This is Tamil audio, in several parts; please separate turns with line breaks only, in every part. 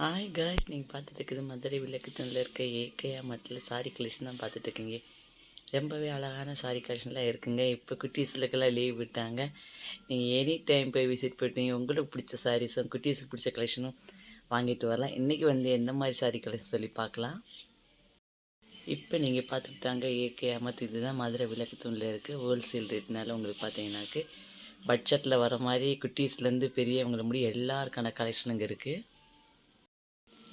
ஹாய் காய்ஸ் நீங்கள் பார்த்துட்டு இருக்குது மதுரை விளக்குத்தூணில் இருக்க ஏக்கையா மட்டில் சாரி கலெக்ஷன் தான் பார்த்துட்ருக்கீங்க ரொம்பவே அழகான சாரி கலெக்ஷன்லாம் இருக்குங்க. இப்போ குட்டீஸ்களுக்கெல்லாம் லீவ் விட்டாங்க. நீங்கள் எனி டைம் போய் விசிட் பண்ணிட்டு உங்களுக்கு பிடிச்ச சாரீஸும் குட்டீஸுக்கு பிடிச்ச கலெக்ஷனும் வாங்கிட்டு வரலாம். இன்றைக்கி வந்து எந்த மாதிரி சாரி கலெக்ஷன் சொல்லி பார்க்கலாம். இப்போ நீங்கள் பார்த்துட்டு தாங்க ஏகே அமத்து இதுதான் மதுரை விளக்குத்தூணில் இருக்குது ஹோல்சேல் ரேட்னால உங்களுக்கு பார்த்தீங்கன்னாக்கு பட்ஜெட்டில் வர மாதிரி குட்டீஸ்லேருந்து பெரியவங்களை முடிய எல்லாருக்கான கலெக்ஷன் இங்கே இருக்குது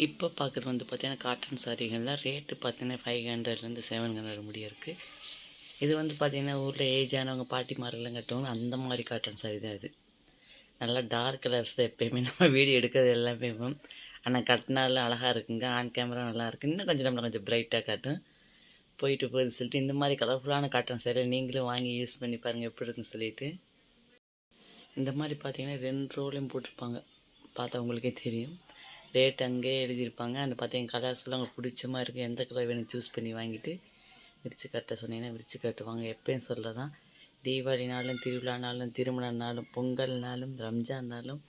இப்போ பார்க்குறது வந்து பார்த்தீங்கன்னா காட்டன் சாரிகள்லாம் ரேட்டு பார்த்தீங்கன்னா ஃபைவ் ஹண்ட்ரட்லேருந்து செவன் ஹண்ட்ரட் முடிய இருக்குது இது வந்து பார்த்தீங்கன்னா ஊரில் ஏஜ் ஆனவங்க பாட்டிமாரெல்லாம் கட்டுவாங்க. அந்த மாதிரி காட்டன் சாரி தான் இது. நல்லா டார்க் கலர்ஸ் தான் எப்போயுமே. நம்ம வீடியோ எடுக்கிறது எல்லாமே ஆனால் கட்டினாலும் அழகாக இருக்குங்க. ஆன் கேமரா நல்லா இருக்குது இன்னும் கொஞ்சம் நம்மளை கொஞ்சம் பிரைட்டாக காட்டும். போயிட்டு போகுது சொல்லிட்டு இந்த மாதிரி கலர்ஃபுல்லான காட்டன் சாரி நீங்களும் வாங்கி யூஸ் பண்ணி பாருங்கள் எப்படி இருக்குன்னு சொல்லிட்டு. இந்த மாதிரி பார்த்தீங்கன்னா ரெண்டு ரோலையும் போட்டிருப்பாங்க. பார்த்தா உங்களுக்கே தெரியும். ரேட் அங்கேயே எழுதியிருப்பாங்க. அந்த பார்த்தீங்கன்னா கலர்ஸ்லாம் உங்களுக்கு பிடிச்ச மாதிரி இருக்குது எந்த கலர் வேணும் சூஸ் பண்ணி வாங்கிட்டு விரிச்சு கட்ட சொன்னீங்கன்னா விரிச்சு கட்டுவாங்க எப்பயும் சொல்ல தான் தீபாவளினாலும் திருவிழானாலும் திருமணம்னாலும் பொங்கல்னாலும் ரம்ஜான்னாலும்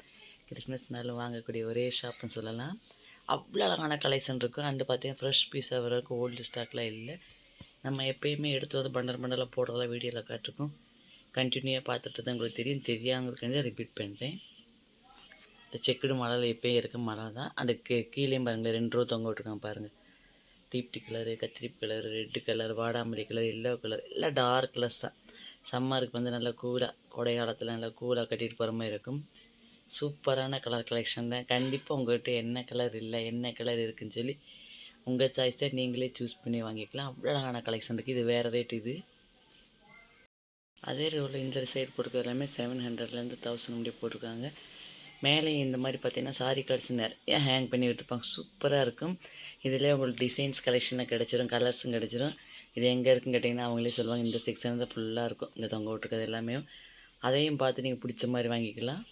கிறிஸ்மஸ்னாலும் வாங்கக்கூடிய ஒரே ஷாப்னு சொல்லலாம். அவ்வளோ அழகான கலெக்ஷன் இருக்கும். அண்டு பார்த்தீங்கன்னா ஃப்ரெஷ் பீஸாக வரைக்கும் ஓல்டு ஸ்டாக்லாம் இல்லை. நம்ம எப்பயுமே எடுத்து வந்து பண்டல் பண்டலாக போடுறதெல்லாம் வீடியோவில் காட்டிருக்கோம். கண்டினியூவாக பார்த்துட்டு தான் உங்களுக்கு தெரியும். தெரியாதவங்களுக்கு ரிப்பீட் பண்ணுறேன் இந்த செக்குடு மலையில் இப்போயும் இருக்க மரம் தான். அந்த கீ கீழேயும் பாருங்கள் ரெண்டு ரூபா தொங்க விட்டுருக்காங்க பாருங்கள் தீப்டி கலரு கத்திரி கலர் ரெட்டு கலர் வாடாமல்லி கலர் எல்லோ கலர் எல்லாம் டார்க் கலர்ஸ் தான். சம்மருக்கு வந்து நல்லா கூலாக கோடை காலத்தில் நல்லா கூலாக கட்டிட்டு போகிற மாதிரி இருக்கும். சூப்பரான கலர் கலெக்ஷன் தான். கண்டிப்பாக உங்கள்கிட்ட என்ன கலர் இல்லை என்ன கலர் இருக்குதுன்னு சொல்லி உங்கள் சாய்ஸை நீங்களே சூஸ் பண்ணி வாங்கிக்கலாம். அவ்வளோ அழகான கலெக்ஷன் இருக்குது இது வேறு ரேட் இது. அதே ரோவில் இந்த சைடு போட்டுக்கிறது எல்லாமே செவன் ஹண்ட்ரட்லேருந்து தௌசண்ட் முடிய போட்டிருக்காங்க. மேலே இந்த மாதிரி பார்த்தீங்கன்னா சாரி கார்ட்ஸ் நிறையா ஹேங் பண்ணி விட்டுருப்பாங்க. சூப்பராக இருக்கும். இதில் உங்களுக்கு டிசைன்ஸ் கலெக்ஷனாக கிடச்சிரும் கலர்ஸும் கிடச்சிரும். இது எங்கே இருக்குன்னு கேட்டிங்கன்னா அவங்களே சொல்லுவாங்க இந்த செக்ஷன் தான் ஃபுல்லாக இருக்கும். இங்கே தொங்க விட்டுருக்கிறது எல்லாமே. அதையும் பார்த்து நீங்கள் பிடிச்ச மாதிரி வாங்கிக்கலாம்.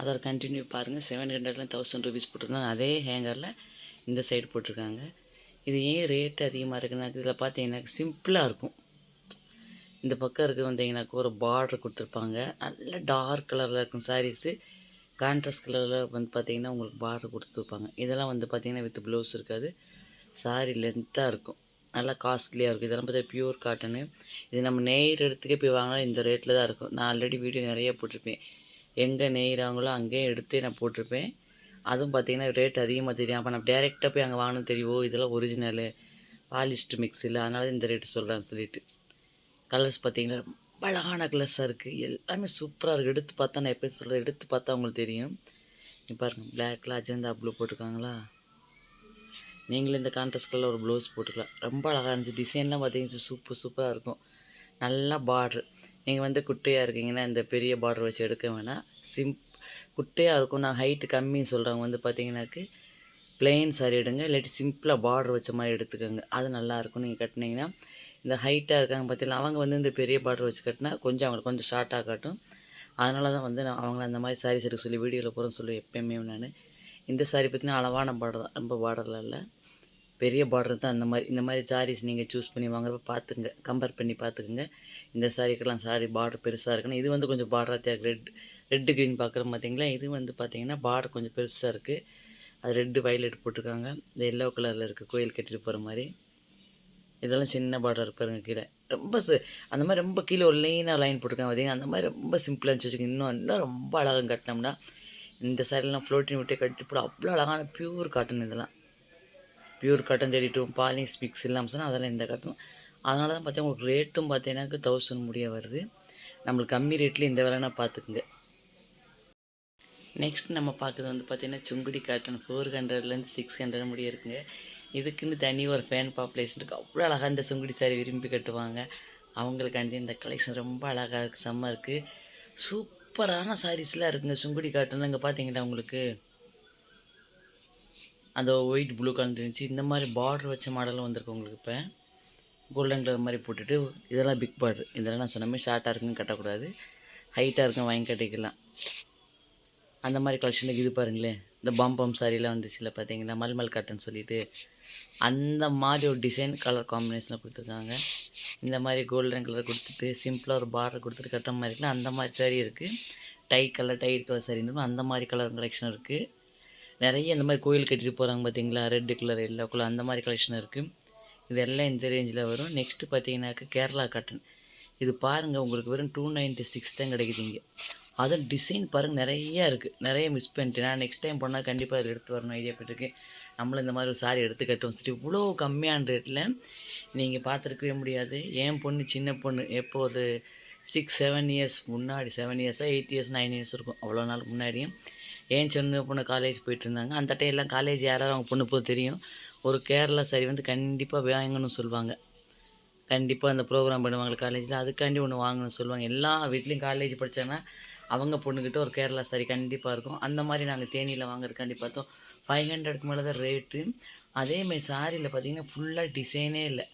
அதை கண்டினியூ பாருங்கள் செவன் ஹண்ட்ரட்லாம் தௌசண்ட் ருபீஸ் போட்டிருந்தாங்க. அதே ஹேங்கரில் இந்த சைடு போட்டிருக்காங்க. இது ஏன் ரேட் அதிகமாக இருக்குன்னா இதில் பார்த்தீங்கன்னா சிம்பிளாக இருக்கும். இந்த பக்கம் இருக்க வந்தீங்கன்னாக்கா ஒரு பார்டர் கொடுத்துருப்பாங்க. நல்ல டார்க் கலரில் இருக்கும் சாரீஸு கான்ட்ராஸ்ட் கலரில் வந்து பார்த்தீங்கன்னா உங்களுக்கு பார்டர் கொடுத்துருப்பாங்க. இதெல்லாம் வந்து பார்த்தீங்கன்னா வித் ப்ளவுஸ் இருக்காது. சாரி லென்த்தாக இருக்கும். நல்லா காஸ்ட்லியாக இருக்கும். இதெல்லாம் பார்த்தா பியூர் காட்டனு இது நம்ம நெய்கிற இடத்துக்கே போய் வாங்கினா இந்த ரேட்டில் தான் இருக்கும். நான் ஆல்ரெடி வீடியோ நிறைய போட்டிருப்பேன். எங்கே நெய்கிறாங்களோ அங்கேயே எடுத்து நான் போட்டிருப்பேன். அதுவும் பார்த்தீங்கன்னா ரேட் அதிகமாக தெரியும். அப்போ நம்ம டேரெக்டாக போய் அங்கே வாங்கணும் தெரியும்? இதெல்லாம் ஒரிஜினலு பாலிஸ்ட் மிக்ஸ் இல்லை. அதனால இந்த ரேட்டு சொல்கிறேன் சொல்லிட்டு. கலர்ஸ் பார்த்தீங்கன்னா ரொம்ப அழகான கலர்ஸாக இருக்குது எல்லாமே சூப்பராக இருக்குது எடுத்து பார்த்தா நான் எப்படி சொல்கிறேன் எடுத்து பார்த்தா உங்களுக்கு தெரியும். நீ பாருங்கள் பிளாக்கில் அஜந்தா ப்ளூ போட்டிருக்காங்களா? நீங்களும் இந்த கான்ட்ராஸ்ட் கலரில் ஒரு ப்ளவுஸ் போட்டுக்கலாம். ரொம்ப அழகாக இருந்துச்சு. டிசைன்லாம் பார்த்தீங்கன்னா சூப்பர் சூப்பராக இருக்கும். நல்லா பார்ட்ரு நீங்கள் வந்து குட்டையாக இருக்கீங்கன்னா இந்த பெரிய பார்டர் வச்சு எடுக்க வேணாம். சிம்ப் குட்டையாக இருக்கும். நான் ஹைட்டு கம்மின்னு சொல்கிறவங்க வந்து பார்த்தீங்கன்னாக்கு பிளெயின் சாரி எடுங்க. இல்லாட்டி சிம்பிளாக பார்டர் வச்ச மாதிரி எடுத்துக்கோங்க. அது நல்லாயிருக்கும் நீங்கள் கட்டினீங்கன்னா இந்த ஹைட்டாக இருக்காங்க பார்த்தீங்களா அவங்க வந்து இந்த பெரிய பார்டர் வச்சு கட்டினா கொஞ்சம் அவங்களுக்கு கொஞ்சம் ஷார்ட்டாக காட்டும். அதனால தான் வந்து நான் அவங்கள அந்த மாதிரி சாரீஸ் எடுக்க சொல்லி வீடியோவில் போகிறேன்னு சொல்லி எப்பயுமே நான். இந்த சாரீ பார்த்தீங்கன்னா அளவான பார்டர் தான். ரொம்ப பார்டரில் இல்லை. பெரிய பார்டர் தான். அந்த மாதிரி இந்த மாதிரி சாரீஸ் நீங்கள் சூஸ் பண்ணி வாங்குறப்ப பார்த்துங்க கம்பேர் பண்ணி பார்த்துக்குங்க இந்த சாரிக்கெல்லாம் சாரி பார்டர் பெருசாக இருக்குன்னு. இது வந்து கொஞ்சம் பார்டராக தேவை. ரெட் ரெட்டு க்ரீன் பார்க்குறோம் பார்த்தீங்களா இது வந்து பார்த்திங்கன்னா பார்டர் கொஞ்சம் பெருசாக இருக்குது அது ரெட்டு வயலட் போட்டிருக்காங்க. இந்த எல்லோ கலரில் இருக்குது கோயில் கட்டிட்டு போகிற மாதிரி. இதெல்லாம் சின்ன பார்டர் பாருங்க கீழே. ரொம்ப அந்த மாதிரி ரொம்ப கீழே ஒரு லைனாக லைன் போட்டிருக்காங்க பார்த்தீங்க அந்த மாதிரி ரொம்ப சிம்பிளாக இருந்துச்சு வச்சுக்கோங்க. இன்னும் இன்னும் ரொம்ப அழகாக கட்டினோம்னா இந்த சைடெலாம் ஃப்ளோட்டிங் விட்டு கட்டி போட அவ்வளோ அழகான பியூர் காட்டன் இதெல்லாம். பியூர் காட்டன் தேடிட்டும். பாலிஸ் மிக்ஸ் இல்லாமல் சொன்னால் அதெல்லாம் இந்த காட்டன் அதனால தான் பார்த்தீங்கன்னா உங்களுக்கு ரேட்டும் பார்த்தீங்கன்னாக்கு தௌசண்ட் முடிய வருது. நம்மளுக்கு கம்மி ரேட்லேயும் இந்த வேலைனா பார்த்துக்குங்க. நெக்ஸ்ட் நம்ம பார்க்குறது வந்து பார்த்திங்கன்னா சுங்குடி காட்டன் ஃபோர் ஹண்ட்ரட்லேருந்து சிக்ஸ் ஹண்ட்ரட் முடிய இருக்குங்க. இதுக்குன்னு தனி ஒரு ஃபேன் பாப்புலேஷன் இருக்குது அவ்வளோ அழகாக இந்த சுங்குடி சாரி விரும்பி கட்டுவாங்க. அவங்களுக்காண்டி இந்த கலெக்ஷன் ரொம்ப அழகாக இருக்குது செம்ம இருக்குது சூப்பரான சாரீஸ்லாம் இருக்குங்க சுங்குடி காட்டுன்னு இங்கே பார்த்தீங்களா உங்களுக்கு? அந்த ஒயிட் ப்ளூ கலர் இருந்துச்சு. இந்த மாதிரி பார்டர் வச்ச மாடலும் வந்திருக்கு உங்களுக்கு இப்போ. கோல்டன் கலர் மாதிரி போட்டுட்டு இதெல்லாம் பிக் பார்டர் இதெல்லாம் நான் சொன்ன மாதிரி ஷார்ட்டாக இருக்குன்னு கட்டக்கூடாது. ஹைட்டாக இருக்கும் வாங்கி கட்டிக்கலாம். அந்த மாதிரி கலெக்ஷனுக்கு இது பாருங்களேன். இந்த பம்பம் சாரிலாம் வந்துச்சுல பார்த்தீங்கன்னா மல்மல் காட்டன் சொல்லிட்டு. அந்த மாதிரி ஒரு டிசைன் கலர் காம்பினேஷனில் கொடுத்துருக்காங்க. இந்த மாதிரி கோல்டன் கலர் கொடுத்துட்டு சிம்பிளாக ஒரு பார்டர் கொடுத்துட்டு கட்டுற மாதிரி இருக்குல்ல அந்த மாதிரி சாரி இருக்குது டை கலர் டை கலர் சாரின்னு அந்த மாதிரி கலர் கலெக்ஷன் இருக்குது நிறைய இந்த மாதிரி கோயில் கட்டிட்டு போகிறாங்க பார்த்தீங்களா ரெட்டு கலர் எல்லோ கலர் அந்த மாதிரி கலெக்ஷன் இருக்குது இதெல்லாம் இந்த ரேஞ்சில் வரும். நெக்ஸ்ட்டு பார்த்தீங்கன்னாக்கா கேரளா காட்டன் இது பாருங்கள் உங்களுக்கு வெறும் டூ நைன்ட்டி சிக்ஸ் தான் கிடைக்குது இங்கே. அது டிசைன் பாருங்கள் நிறைய இருக்குது நிறைய மிஸ் பண்ணிட்டு நான் நெக்ஸ்ட் டைம் போனால் கண்டிப்பாக அது எடுத்து வரணும் ஐடியா போட்டிருக்கேன். நம்மளும் இந்த மாதிரி ஒரு சாரி எடுத்து கட்டுவோம் சரி இவ்வளோ கம்மியான ரேட்டில் நீங்கள் பார்த்துருக்கவே முடியாது. என் பொண்ணு சின்ன பொண்ணு எப்போ ஒரு சிக்ஸ் செவன் இயர்ஸ் முன்னாடி செவன் இயர்ஸாக எயிட் இயர்ஸ் நைன் இயர்ஸ் இருக்கும். அவ்வளோ நாள் முன்னாடியும். ஏன் சின்ன பொண்ணு காலேஜ் போயிட்டு இருந்தாங்க. அந்த டைம்லாம் காலேஜ் யாராவது அவங்க பொண்ணு போது தெரியும். ஒரு கேரளா சாரி வந்து கண்டிப்பாக வாங்கணும்னு சொல்லுவாங்க. கண்டிப்பாக அந்த ப்ரோக்ராம் பண்ணுவாங்க காலேஜில் அதுக்காண்டி ஒன்று வாங்கணும்னு சொல்லுவாங்க. எல்லா வீட்லேயும் காலேஜ் படித்தாங்கன்னா அவங்க பொண்ணுக்கிட்ட ஒரு கேரளா சாரி கண்டிப்பாக இருக்கும். அந்த மாதிரி நாங்கள் தேனியில் வாங்குறதுக்காண்டி பார்த்தோம் ஃபைவ் ஹண்ட்ரடுக்கு மேலே தான் ரேட்டு அதேமாதிரி சாரியில் பார்த்தீங்கன்னா ஃபுல்லாக டிசைனே இல்லை.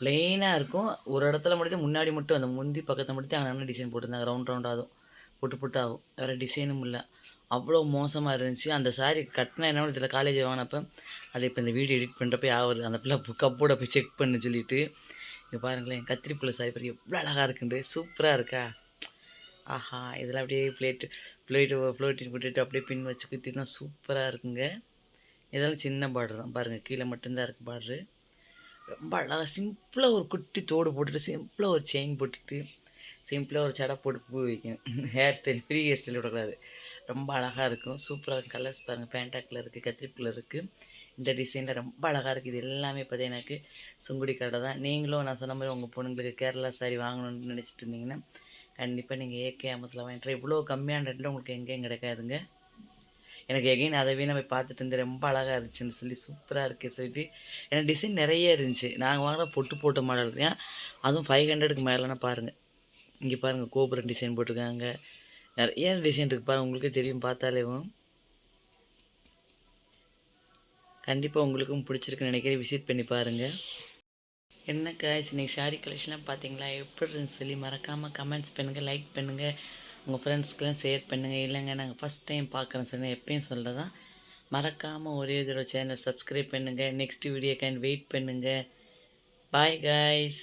ப்ளெயினாக இருக்கும். ஒரு இடத்துல மட்டும் முன்னாடி மட்டும் அந்த முந்தி பக்கத்தில் மட்டும் அங்கே டிசைன் போட்டிருந்தாங்க. ரவுண்ட் ரவுண்டாகும் புட்டு புட்டாகும் வேறு டிசைனும் இல்லை. அவ்வளோ மோசமாக இருந்துச்சு. அந்த சாரி கட்டினா என்ன இதில் காலேஜ் வாங்கினப்போ அதை இப்போ இந்த வீடியோ எடிட் பண்ணுறப்ப ஆகுது அந்த பிள்ளை கப்போட போய் செக் பண்ணு சொல்லிட்டு. இங்கே பாருங்களேன் கத்திரிப்புள்ள சாரி பாருங்க. எவ்வளோ அழகாக இருக்குண்டு. சூப்பராக இருக்கா? ஆஹா இதில் அப்படியே பிளேட்டு பிளேட்டு ஃப்ளோட்டின் போட்டுட்டு அப்படியே பின் வச்சு குத்தினா சூப்பராக இருக்குங்க. இதெல்லாம் சின்ன பார்டர் தான். பாருங்கள் கீழே மட்டும்தான் இருக்குது பார்டரு ரொம்ப அழகாக சிம்பிளாக ஒரு குட்டி தோடு போட்டுட்டு சிம்பிளாக ஒரு செயின் போட்டுட்டு சிம்பிளாக ஒரு சடை போட்டு பூ வைக்கணும். Hair style free hair style விடக்கூடாது. ரொம்ப அழகாக இருக்கும். சூப்பராக இருக்கும். கலர்ஸ் பாருங்கள் பேண்டா இருக்குது கத்திரிப்பில் இருக்குது இந்த டிசைனில் ரொம்ப அழகாக இருக்குது இது எல்லாமே பார்த்தீங்கன்னாக்கு சுங்குடி கடை தான். நீங்களும் நான் சொன்ன மாதிரி உங்கள் பொண்ணுங்களுக்கு கேரளா சாரி வாங்கணும்னு நினச்சிட்டு இருந்தீங்கன்னா கண்டிப்பாக நீங்கள் ஏகே அமத்தில் வாங்கிட்டு இவ்வளோ கம்மியான ரேட்டில் உங்களுக்கு எங்கேயும் கிடைக்காதுங்க. எனக்கு எகைன் அதை நம்ம போய் பார்த்துட்டு இருந்தேன் ரொம்ப அழகாக இருந்துச்சுன்னு சொல்லி சூப்பராக இருக்குது சொல்லிட்டு எனக்கு டிசைன் நிறைய இருந்துச்சு. நாங்கள் வாங்கின பொட்டு போட்ட மாடல் தான் அதுவும் ஃபைவ் ஹண்ட்ரடுக்கு மேலேனா பாருங்கள் இங்கே பாருங்கள் கோபுரம் டிசைன் போட்டிருக்காங்க. நிறைய டிசைன் இருக்குது பாருங்கள் உங்களுக்கே தெரியும் பார்த்தாலேவும் கண்டிப்பாக உங்களுக்கும் பிடிச்சிருக்குன்னு நினைக்கிறேன். விசிட் பண்ணி பாருங்கள் என்ன காய்ஸ் இன்றைக்கி ஷாரி கலெக்ஷனாக பார்த்தீங்களா எப்படி இருந்துச்சு சொல்லி மறக்காமல் கமெண்ட்ஸ் பண்ணுங்கள் லைக் பண்ணுங்கள் உங்கள் ஃப்ரெண்ட்ஸ்க்கெலாம் ஷேர் பண்ணுங்கள் இல்லைங்க நாங்கள் ஃபஸ்ட் டைம் பார்க்குறோம் சொன்னால் எப்பயும் சொல்கிறதான் மறக்காமல் ஒரே தடவை சேனலை சப்ஸ்கிரைப் பண்ணுங்கள் நெக்ஸ்ட் வீடியோக்காண்டி வெயிட் பண்ணுங்கள் பாய் காய்ஸ்